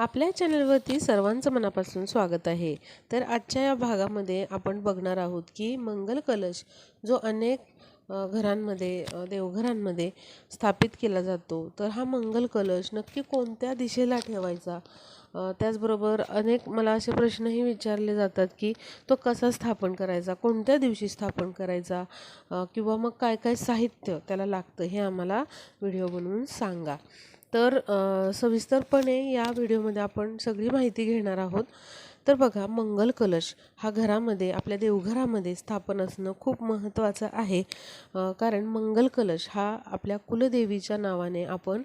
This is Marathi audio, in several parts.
आपल्या चॅनलवरती सर्वांचं मनापासून स्वागत आहे. तर आजच्या या भागामध्ये आपण बघणार आहोत की मंगल कलश जो अनेक घरांमध्ये देवघरांमध्ये स्थापित केला जातो तर हा मंगल कलश नक्की कोणत्या दिशेला ठेवायचा? त्याचबरोबर अनेक मला असे प्रश्नही विचारले जातात की तो कसा स्थापन करायचा? कोणत्या दिवशी स्थापन करायचा? किंवा मग काय काय साहित्य त्याला लागतं हे आम्हाला व्हिडिओ बनवून सांगा. तर सविस्तरपणे या व्हिडिओमध्ये आपण सगळी माहिती घेणार आहोत. तर बघा मंगल कलश हा घरामध्ये आपल्या देवघरामध्ये स्थापन असणं खूप महत्त्वाचं आहे. कारण मंगल कलश हा आपल्या कुलदेवीच्या नावाने आपण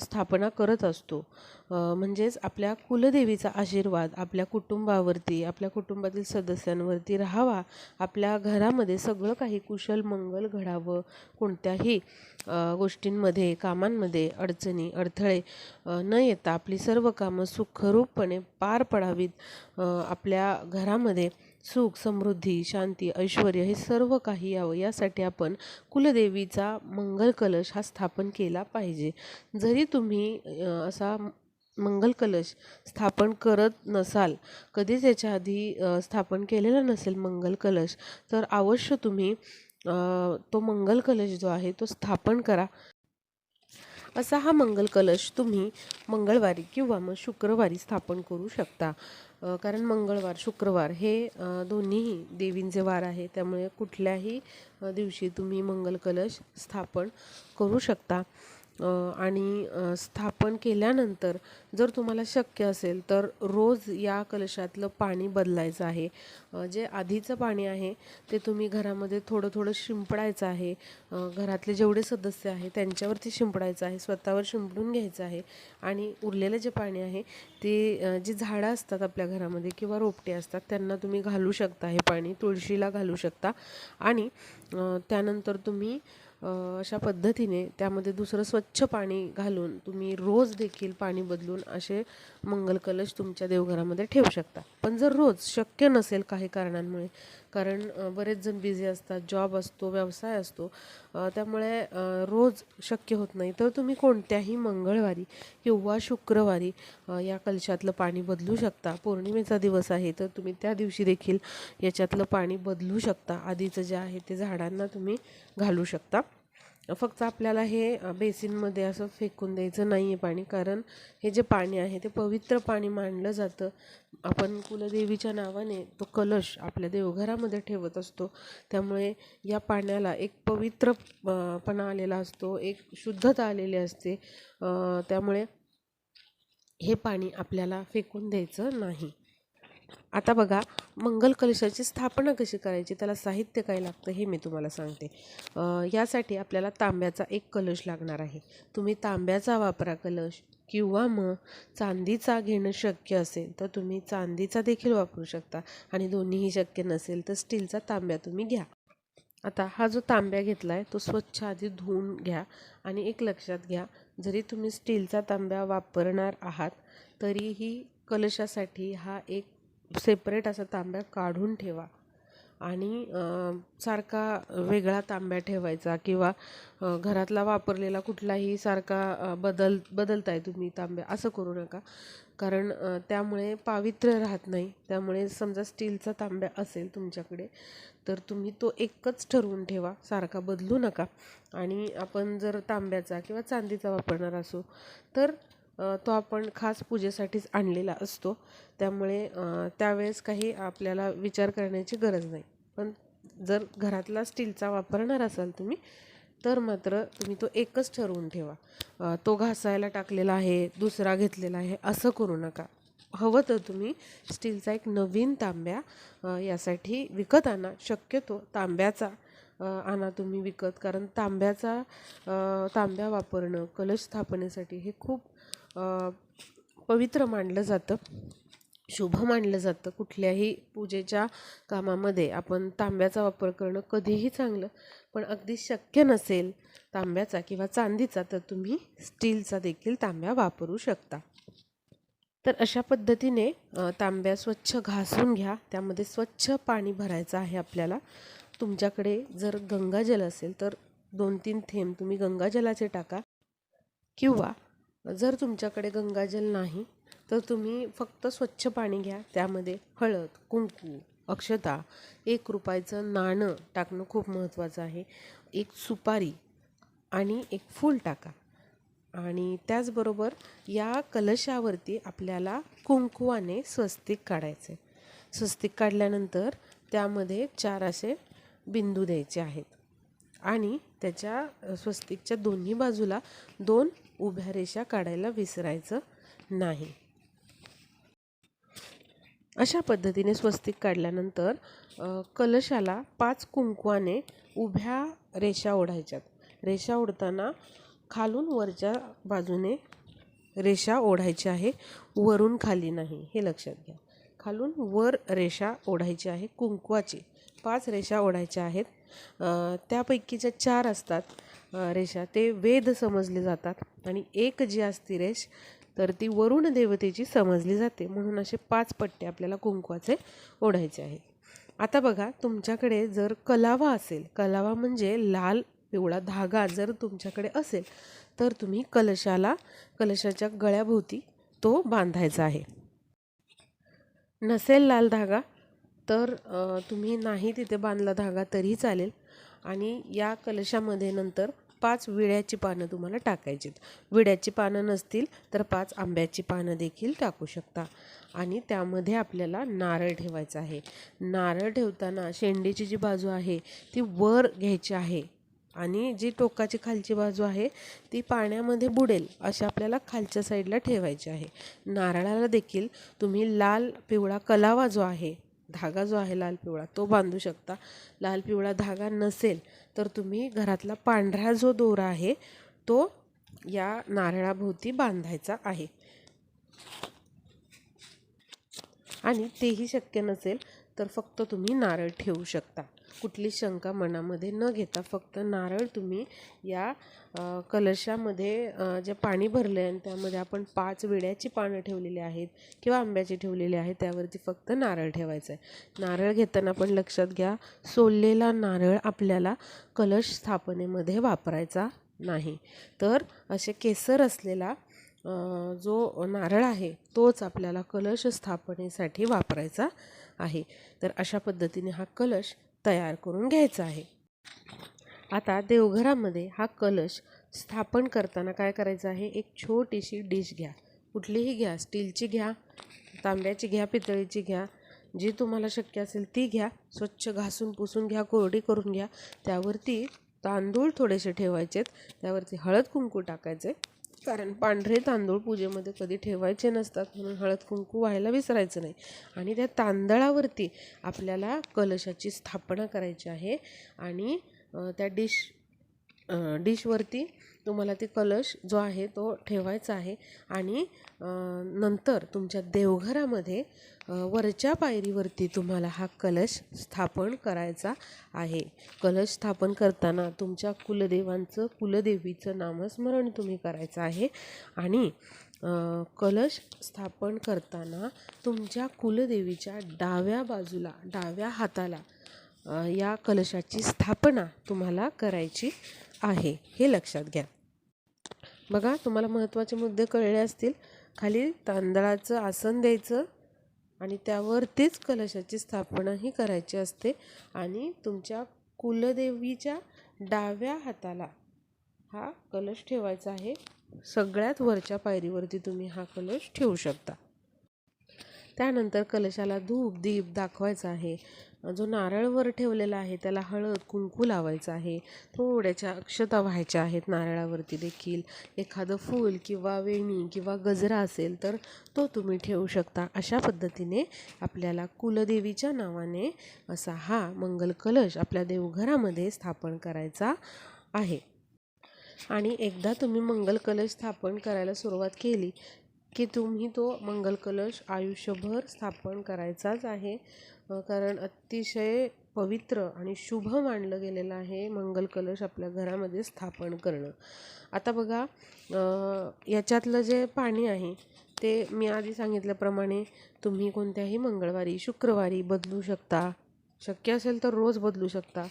स्थापना करत असतो. म्हणजेच आपल्या कुलदेवीचा आशीर्वाद आपल्या कुटुंबावरती आपल्या कुटुंबातील सदस्यांवरती राहावा. आपल्या घरामध्ये सगळं काही कुशल मंगल घडावं कोणत्याही गोष्टींमध्ये कामांमध्ये अडचणी अडथळे न येता आपली सर्व कामं सुखरूपपणे पार पडावीत. आपल्या घरामध्ये सुख समृद्धी शांती ऐश्वर हे सर्व काही यावं. यासाठी आपण कुलदेवीचा मंगल कलश हा स्थापन केला पाहिजे. जरी तुम्ही असा मंगल कलश स्थापन करत नसाल कधीच याच्या आधी स्थापन केलेला नसेल मंगल कलश तर अवश्य तुम्ही तो मंगल कलश जो आहे तो स्थापन करा. असा हा मंगल कलश तुम्ही मंगळवारी किंवा मग शुक्रवारी स्थापन करू शकता. कारण मंगळवार शुक्रवार हे दोन्हीही देवींचे वार आहे. त्यामुळे कुठल्याही दिवशी तुम्ही मंगल कलश स्थापन करू शकता. आणि स्थापन केल्यानंतर जर तुम्हाला शक्य असेल तर रोज या कलशातलं पाणी बदलायचं आहे. जे आधीचं पाणी आहे ते तुम्ही घरामध्ये थोडं थोडं शिंपडायचं आहे. घरातले जेवढे सदस्य आहे त्यांच्यावरती शिंपडायचं आहे स्वतःवर शिंपडून घ्यायचं आहे आणि उरलेलं जे पाणी आहे ते जी झाडं असतात आपल्या घरामध्ये किंवा रोपटे असतात त्यांना तुम्ही घालू शकता हे पाणी तुळशीला घालू शकता आणि त्यानंतर तुम्ही अशा पद्धतीने त्यामध्ये दुसरं स्वच्छ पाणी घालून तुम्ही रोज देखील पाणी बदलून असे मंगल कलश तुमच्या देवघरामध्ये ठेवू शकता. पण जर रोज शक्य नसेल काही कारणांमुळे कारण बरेच जण बिझी असतात जॉब असतो व्यवसाय असतो. त्यामुळे रोज शक्य होत नाही. तर तुम्ही कोणत्याही मंगळवारी किंवा शुक्रवारी या कलशातलं पाणी बदलू शकता. पौर्णिमेचा दिवस आहे तर तुम्ही त्या दिवशी देखील याच्यातलं पाणी बदलू शकता. आधीचं जे आहे ते झाडांना तुम्ही घालू शकता. फक्त आपल्याला हे बेसिनमध्ये असं फेकून द्यायचं नाही आहे पाणी कारण हे जे पाणी आहे ते पवित्र पाणी मानलं जातं. आपण कुलदेवीच्या नावाने तो कलश आपल्या देवघरामध्ये ठेवत असतो. त्यामुळे या पाण्याला एक पवित्र पणा आलेला असतो एक शुद्धता आलेली असते. त्यामुळे हे पाणी आपल्याला फेकून द्यायचं नाही. आता बघा मंगल कलशाची स्थापना कशी करायची? त्याला साहित्य काय लागतं हे मी तुम्हाला सांगते. यासाठी आपल्याला तांब्याचा एक कलश लागणार आहे. तुम्ही तांब्याचा वापरा कलश किंवा मग चांदीचा घेणं शक्य असेल तर तुम्ही चांदीचा देखील वापरू शकता आणि दोन्हीही शक्य नसेल तर स्टीलचा तांब्या तुम्ही घ्या. आता हा जो तांब्या घेतला आहे तो स्वच्छ आधी धुवून घ्या आणि एक लक्षात घ्या जरी तुम्ही स्टीलचा तांब्या वापरणार आहात तरीही कलशासाठी हा एक सेपरेट असा तांब्या काढून ठेवा. आणि सारखा वेगळा तांब्या ठेवायचा किंवा घरातला वापरलेला कुठलाही सारखा बदल बदलताय तुम्ही तांब्या असं करू नका. कारण त्यामुळे पावित्र्य राहत नाही. त्यामुळे समजा स्टीलचा तांब्या असेल तुमच्याकडे तर तुम्ही तो एकच ठरवून ठेवा. सारखा बदलू नका. आणि आपण जर तांब्याचा किंवा चांदीचा वापरणार असो तर तो आपण खास पूजेसाठीच आणलेला असतो. त्यामुळे त्यावेळेस काही आपल्याला विचार करण्याची गरज नाही. पण जर घरातला स्टीलचा वापरणार असाल तुम्ही तर मात्र तुम्ही तो एकच ठरवून ठेवा. तो घासायला टाकलेला आहे दुसरा घेतलेला आहे असं करू नका. हवं तर तुम्ही स्टीलचा एक नवीन तांब्या यासाठी विकत आणा. शक्यतो तांब्याचा आणा तुम्ही विकत. कारण तांब्याचा तांब्या वापरणं कलश स्थापनेसाठी हे खूप पवित्र मानलं जातं शुभ मानलं जातं. कुठल्याही पूजेच्या कामामध्ये आपण तांब्याचा वापर करणं कधीही चांगलं पण अगदी शक्य नसेल तांब्याचा किंवा चांदीचा तर तुम्ही स्टीलचा देखील तांब्या वापरू शकता. तर अशा पद्धतीने तांब्या स्वच्छ घासून घ्या. त्यामध्ये स्वच्छ पाणी भरायचं आहे आपल्याला. तुमच्याकडे जर गंगाजल असेल तर दोन तीन थेंब तुम्ही गंगाजलाचे टाका. किंवा जर तुमच्याकडे गंगाजल नाही तर तुम्ही फक्त स्वच्छ पाणी घ्या. त्यामध्ये हळद कुंकू अक्षता एक रुपयाचं नाणं टाकणं खूप महत्त्वाचं आहे. एक सुपारी आणि एक फूल टाका. आणि त्याचबरोबर या कलशावरती आपल्याला कुंकुवाने स्वस्तिक काढायचे. स्वस्तिक काढल्यानंतर त्यामध्ये चार असे बिंदू द्यायचे आहेत. आणि त्याच्या स्वस्तिकच्या दोन्ही बाजूला दोन उभ्या रेषा काढायला विसरायचं नाही. अशा पद्धतीने स्वस्तिक काढल्यानंतर कलशाला पाच कुंकवाने उभ्या रेषा ओढायच्यात. रेषा ओढताना खालून वरच्या बाजूने रेषा ओढायची आहे वरून खाली नाही. हे लक्षात घ्या. खालून वर रेषा ओढायची आहे कुंकवाची. पाच रेषा ओढायच्या आहेत. त्यापैकीच्या चार असतात. रेषा ते वेद समजले जातात. आणि एक जी असती रेष तर ती वरुण देवतेची समजली जाते. म्हणून असे पाच पट्टे आपल्याला कुंकवाचे ओढायचे आहेत आता बघा तुमच्याकडे जर कलावा असेल कलावा म्हणजे लाल पिवळा धागा जर तुमच्याकडे असेल तर तुम्ही कलशाला कलशाच्या गळ्याभोवती तो बांधायचा आहे. नसेल लाल धागा तर तुम्ही नाही तिथे बांधला धागा तरी चालेल. आणि या कलशामध्ये नंतर पाच विड्याची पानं तुम्हाला टाकायची विड्याची पानं नसतील तर पाच आंब्याची पानं देखील टाकू शकता. आणि त्यामध्ये आपल्याला नारळ ठेवायचा आहे. नारळ ठेवताना शेंडीची जी बाजू आहे ती वर घ्यायची आहे. आणि जी टोकाची खालची बाजू आहे ती पाण्यामध्ये बुडेल अशी आपल्याला खालच्या साईडला ठेवायची आहे. नारळाला देखील तुम्ही लाल पिवळा कलावा जो आहे धागा जो आहे लाल पिवळा तो बांधू शकता. लाल पिवळा धागा नसेल तर तुम्ही घरातला पांढरा जो दोरा आहे तो या नारळाभोवती बांधायचा आहे. आणि तेही शक्य नसेल तर फक्त तुम्ही नारळ ठेवू शकता. कुठली शंका मनामध्ये न घेता फक्त नारळ तुम्ही या कलशामध्ये जे पाणी भरलं आहे आणि त्यामध्ये आपण पाच विड्याची पानं ठेवलेली आहेत किंवा आंब्याची ठेवलेली आहेत त्यावरती फक्त नारळ ठेवायचं आहे नारळ घेताना पण लक्षात घ्या सोललेला नारळ आपल्याला कलश स्थापनेमध्ये वापरायचा नाही. तर असे केसर असलेला जो नारळ आहे तोच आपल्याला कलश स्थापनेसाठी वापरायचा आहे. तर अशा पद्धतीने हा कलश तयार करून घ्यायचा आहे. आता देवघरामध्ये हा कलश स्थापन करताना काय करायचं आहे? एक छोटीशी डिश घ्या. कुठलीही घ्या. स्टीलची घ्या तांब्याची घ्या पितळीची घ्या. जी तुम्हाला शक्य असेल ती घ्या. स्वच्छ घासून पुसून घ्या कोरडी करून घ्या. त्यावरती तांदूळ थोडेसे ठेवायचेत. त्यावरती हळद कुंकू टाकायचे कारण पांढरे तांदूळ पूजेमध्ये कधी ठेवायचे नसतात म्हणून हळद कुंकू व्हायला विसरायचं नाही. आणि त्या तांदळावरती आपल्याला कलशाची स्थापना करायची आहे. आणि त्या डिश डिशवरती तुम्हाला ते कलश जो आहे तो ठेवायचा आहे. आणि नंतर तुमच्या देवघरामध्ये वरच्या पायरीवरती तुम्हाला हा कलश स्थापन करायचा आहे. कलश स्थापन करताना तुमच्या कुलदेवांचं कुलदेवीचं नामस्मरण तुम्ही करायचं आहे. आणि कलश स्थापन करताना तुमच्या कुलदेवीच्या डाव्या बाजूला डाव्या हाताला या कलशाची स्थापना तुम्हाला करायची आहे हे लक्षात घ्या. बघा तुम्हाला महत्त्वाचे मुद्दे कळले असतील. खाली तांदळाचं आसन द्यायचं आणि त्यावरतीच कलशाची स्थापनाही करायची असते आणि तुमच्या कुलदेवीच्या डाव्या हाताला हा कलश ठेवायचा आहे. सगळ्यात वरच्या पायरीवरती तुम्ही हा कलश ठेवू शकता. त्यानंतर कलशाला धूप दीप दाखवायचा आहे. जो नारळवर ठेवलेला आहे त्याला हळद कुंकू लावायचं आहे. थोड्याच्या अक्षता व्हायच्या आहेत नारळावरती देखील. एखादं फूल किंवा वेणी किंवा गजरा असेल तर तो तुम्ही ठेवू शकता. अशा पद्धतीने आपल्याला कुलदेवीच्या नावाने असा हा मंगल कलश आपल्या देवघरामध्ये स्थापन करायचा आहे. आणि एकदा तुम्ही मंगल कलश स्थापन करायला सुरुवात केली की तुम्ही तो मंगल कलश आयुष्यभर स्थापन करायचाच आहे. कारण अतिशय पवित्र आणि शुभ मानलं गेलेलं आहे मंगल कलश आपल्या घरामध्ये स्थापन करणं. आता बघा याच्यातलं जे पाणी आहे ते मी आधी सांगितल्याप्रमाणे तुम्ही कोणत्याही मंगळवारी शुक्रवारी बदलू शकता. शक्य असेल तर रोज बदलू शकता.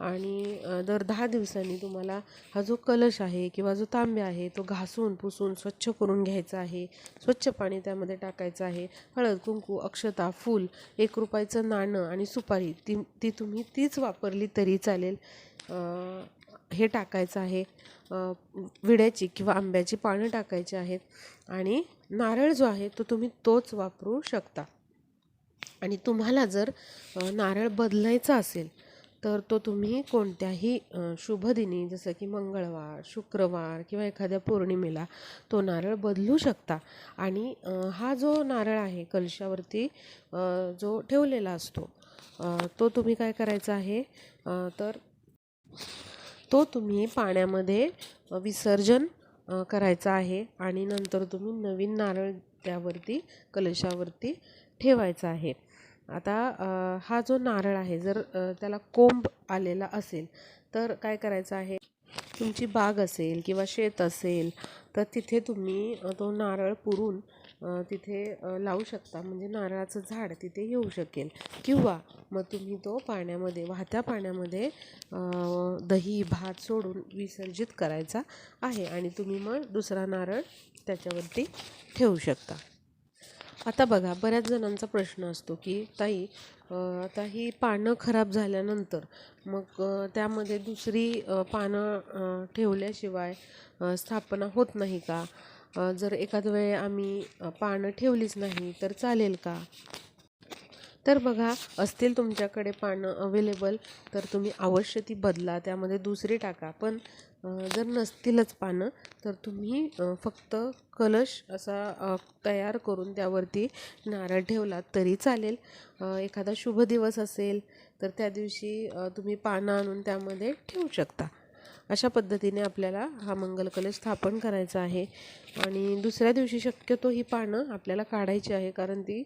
आणि दर दहा दिवसांनी तुम्हाला हा जो कलश आहे किंवा जो तांब्या आहे तो घासून पुसून स्वच्छ करून घ्यायचा आहे. स्वच्छ पाणी त्यामध्ये टाकायचं आहे. हळद कुंकू अक्षता फूल एक रुपयाचं नाणं आणि सुपारी ती ती तुम्ही तीच वापरली तरी चालेल. हे टाकायचं आहे. विड्याची किंवा आंब्याची पानं टाकायची आहेत आणि नारळ जो आहे तो तुम्ही तोच वापरू शकता. आणि तुम्हाला जर नारळ बदलायचा असेल तर तो तुम्ही कोणत्याही शुभदिनी जसं की मंगळवार शुक्रवार किंवा एखाद्या पौर्णिमेला तो नारळ बदलू शकता. आणि हा जो नारळ आहे कलशावरती जो ठेवलेला असतो तो तुम्ही काय करायचा आहे? तर तो तुम्ही पाण्यामध्ये विसर्जन करायचा आहे आणि नंतर तुम्ही नवीन नारळ त्यावरती कलशावरती ठेवायचा आहे. आता हा जो नारळ आहे जर त्याला कोंब आलेला असेल तर काय करायचं आहे? तुमची बाग असेल किंवा शेत असेल तर तिथे तुम्ही तो नारळ पुरून तिथे लावू शकता. म्हणजे नारळाचं झाड तिथे येऊ शकेल. किंवा मग तुम्ही तो पाण्यामध्ये वाहत्या पाण्यामध्ये दही भात सोडून विसर्जित करायचा आहे. आणि तुम्ही मग दुसरा नारळ त्याच्यावरती ठेवू शकता. आता बघा बऱ्याच जणांचा प्रश्न असतो की ताई आता ही पानं खराब झाल्यानंतर मग त्यामध्ये दुसरी पानं ठेवल्याशिवाय स्थापना होत नाही का? जर एखाद वेळ आम्ही पानं ठेवलीच नाही तर चालेल का? तर बघा असतील तुमच्याकडे पानं अवेलेबल तर तुम्ही अवश्य ती बदला त्यामध्ये दुसरी टाका. पण जर नसतीलच पानं तर तुम्ही फक्त कलश असा तयार करून त्यावरती नारळ ठेवला तरी चालेल. एखादा शुभ दिवस असेल तर त्या दिवशी तुम्ही पानं आणून त्यामध्ये ठेवू शकता. अशा पद्धतीने आपल्याला हा मंगल कलश स्थापन करायचा आहे. आणि दुसऱ्या दिवशी शक्यतो ही पानं आपल्याला काढायची आहे कारण ती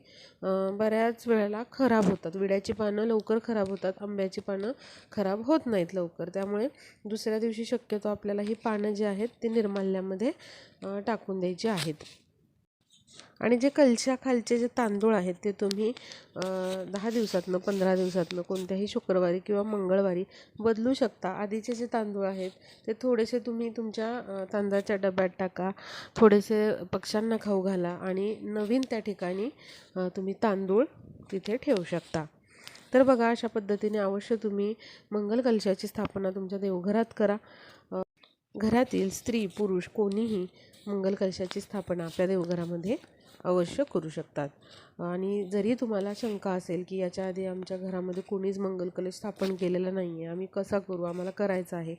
बऱ्याच वेळेला खराब होतात. विड्याची पानं लवकर खराब होतात आंब्याची पानं खराब होत नाहीत लवकर. त्यामुळे दुसऱ्या दिवशी शक्यतो आपल्याला ही पानं जी आहेत ती निर्माल्यामध्ये टाकून द्यायची आहेत. आणि जे कलशाखालचे जे तांदूळ आहेत ते तुम्ही दहा दिवसातनं पंधरा दिवसातनं कोणत्याही शुक्रवारी किंवा मंगळवारी बदलू शकता. आधीचे जे तांदूळ आहेत ते थोडेसे तुम्ही तुमच्या तांदळाच्या डब्यात टाका थोडेसे पक्ष्यांना खाऊ घाला आणि नवीन त्या ठिकाणी तुम्ही तांदूळ तिथे ठेवू शकता. तर बघा अशा पद्धतीने अवश्य तुम्ही मंगल कलशाची स्थापना तुमच्या देवघरात करा. घरातील स्त्री पुरुष कोणीही मंगल कलशाची स्थापना आपल्या देवघरामध्ये अवश्य करू शकतात. आणि जरी तुम्हाला शंका असेल की याच्या आधी आमच्या घरामध्ये कोणीच मंगल कलश स्थापन केलेला नाही आहे आम्ही कसा करू आम्हाला करायचं आहे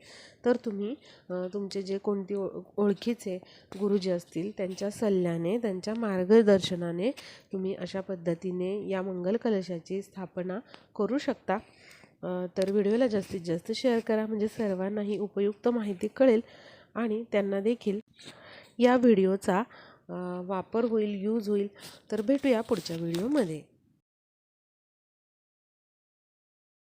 तर तुम्ही तुमचे जे कोणती ओळ ओळखीचे गुरुजी असतील त्यांच्या सल्ल्याने त्यांच्या मार्गदर्शनाने तुम्ही अशा पद्धतीने या मंगल कलशाची स्थापना करू शकता. तर व्हिडिओला जास्तीत जास्त शेअर करा म्हणजे सर्वांनाही उपयुक्त माहिती कळेल आणि त्यांना देखील या व्हिडिओचा वापर होईल यूज होईल. तर भेटूया पुढच्या व्हिडिओमध्ये